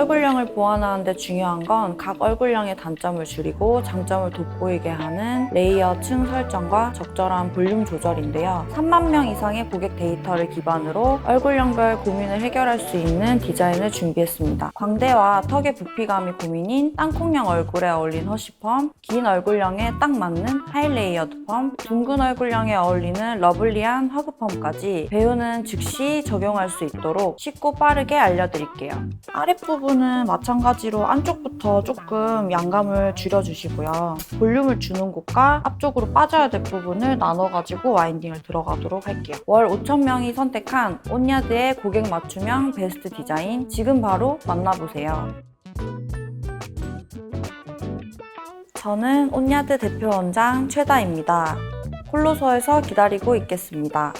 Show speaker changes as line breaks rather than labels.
얼굴형을 보완하는 데 중요한 건 각 얼굴형의 단점을 줄이고 장점을 돋보이게 하는 레이어 층 설정과 적절한 볼륨 조절인데요. 3만 명 이상의 고객 데이터를 기반으로 얼굴형별 고민을 해결할 수 있는 디자인을 준비했습니다. 광대와 턱의 부피감이 고민인 땅콩형 얼굴에 어울린 허쉬펌, 긴 얼굴형에 딱 맞는 하이레이어드 펌, 둥근 얼굴형에 어울리는 러블리한 허그펌까지 배우는 즉시 적용할 수 있도록 쉽고 빠르게 알려드릴게요. 아랫부분 은 마찬가지로 안쪽부터 조금 양감을 줄여주시고요. 볼륨을 주는 곳과 앞쪽으로 빠져야 될 부분을 나눠가지고 와인딩을 들어가도록 할게요. 월 5,000명이 선택한 온야드의 고객 맞춤형 베스트 디자인 지금 바로 만나보세요. 저는 온야드 대표 원장 최다입니다. 홀로서에서 기다리고 있겠습니다.